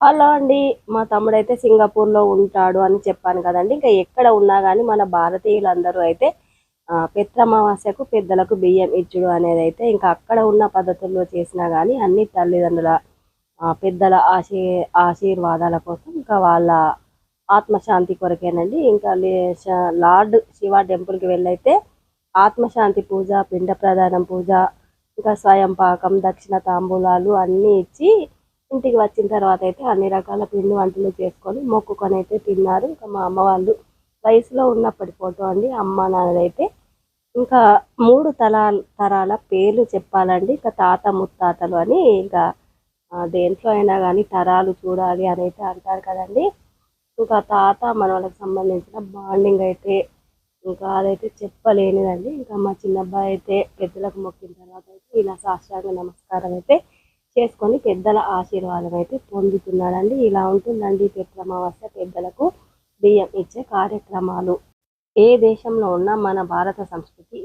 Hello అండి. మా తమ్ముడైతే సింగపూర్లో ఉంటాడు అని చెప్పాను కదండి. ఇంకా ఎక్కడ ఉన్నా కానీ మన భారతీయులందరూ అయితే పెత్రమావాస్యకు పిత్రమావాస్యకు పెద్దలకు బియ్యం ఇచ్చుడు అనేది అయితే ఇంకా అక్కడ ఉన్న పద్ధతుల్లో చేసినా కానీ అన్ని తల్లిదండ్రుల పెద్దల ఆశీ ఆశీర్వాదాల కోసం ఇంకా వాళ్ళ ఆత్మశాంతి కొరకేనండి. ఇంకా లే- లార్డ్ శివ టెంపుల్కి వెళ్ళైతే ఆత్మశాంతి పూజ పిండ ప్రధానం పూజ ఇంకా స్వయం పాకం దక్షిణ తాంబూలాలు అన్నీ ఇచ్చి ఇంటికి వచ్చిన తర్వాత అయితే అన్ని రకాల పిండి వంటలు చేసుకొని మొక్కుకొని అయితే తిన్నారు. ఇంకా మా అమ్మ వాళ్ళు వయసులో ఉన్నప్పటి ఫోటో అండి అమ్మ నాన్నదైతే ఇంకా మూడు తరాల తరాల పేర్లు చెప్పాలండి. ఇంకా తాత ముత్తాతలు అని ఇంకా దేంట్లో అయినా కానీ తరాలు చూడాలి అని అయితే అంటారు కదండి. ఇంకా తాత మనవలకు సంబంధించిన బాండింగ్ అయితే ఇంకా అదైతే చెప్పలేనిదండి. ఇంకా మా చిన్నబ్బాయి అయితే పెద్దలకు మొక్కిన తర్వాత అయితే ఇలా సాష్టాంగ నమస్కారం అయితే చేసుకొని పెద్దల ఆశీర్వాదం అయితే పొందుతున్నాడండి. ఇలా ఉంటుందండి పిత్రమావాస్య పెద్దలకు బియ్యం ఇచ్చే కార్యక్రమాలు. ఏ దేశంలో ఉన్నా మన భారత సంస్కృతి